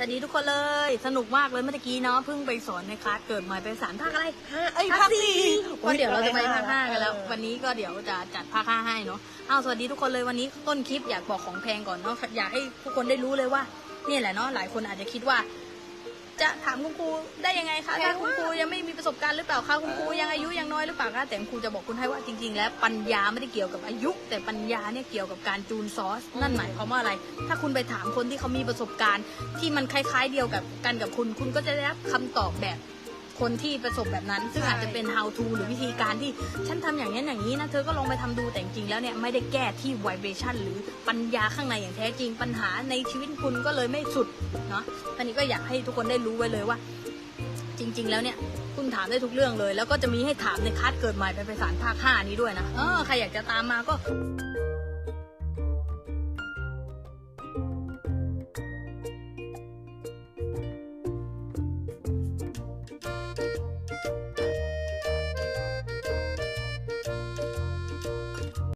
สวัสดีทุกคนเลย สนุกมากเลยเมื่อกี้เนาะเพิ่งไปสอนในคลาสเกิดใหม่ไปสารภาคอะไรห้าเอ้ยภาภาคคสี่สี่ก็เดี๋ยวเราจะไปภาคห้ากันแล้วเออวันนี้ก็เดี๋ยวจะจัดภาคห้าให้เนาะอ้าวสวัสดีทุกคนเลยวันนี้ต้นคลิปอยากบอกของแพงก่อนเนาะอยากให้ทุกคนได้รู้เลยว่า เนี่ยแหละเนาะหลายคนอาจจะคิดว่า จะถามคุณครูได้ยังไงคะถ้าคุณครูยังไม่มีประสบการณ์หรือเปล่าคะคุณครูยังอายุยังน้อยหรือเปล่าคะแต่คุณครูจะบอกคุณให้ว่าจริง ๆ แล้วปัญญาไม่ได้เกี่ยวกับอายุ แต่ปัญญาเนี่ยเกี่ยวกับการจูนซอส นั่นหมายความว่าอะไร ถ้าคุณไปถามคนที่เขามีประสบการณ์ ที่มันคล้าย ๆ เดียวกับกันกับคุณ คุณก็จะได้รับคำตอบแบบ คนที่ประสบแบบนั้น ซึ่งอาจจะเป็น how to หรือวิธีการที่ฉันทำอย่างนี้นอย่างนี้นะเธอก็ลองไปทำดูแต่จริงๆแล้วเนี่ยไม่ได้แก้ที่ vibration หรือปัญญาข้างในอย่างแท้จริงปัญหาในชีวิตคุณก็เลยไม่สุดเนาะอันนี้ก็อยากให้ทุกคนได้รู้ไว้เลยว่า จริง ๆ แล้วเนี่ยคุณถามได้ทุกเรื่องเลย แล้วก็จะมีให้ถามในคัดเกิดใหม่ไปไปสารภาคห้านี้ด้วยนะเออใครอยากจะตามมาก็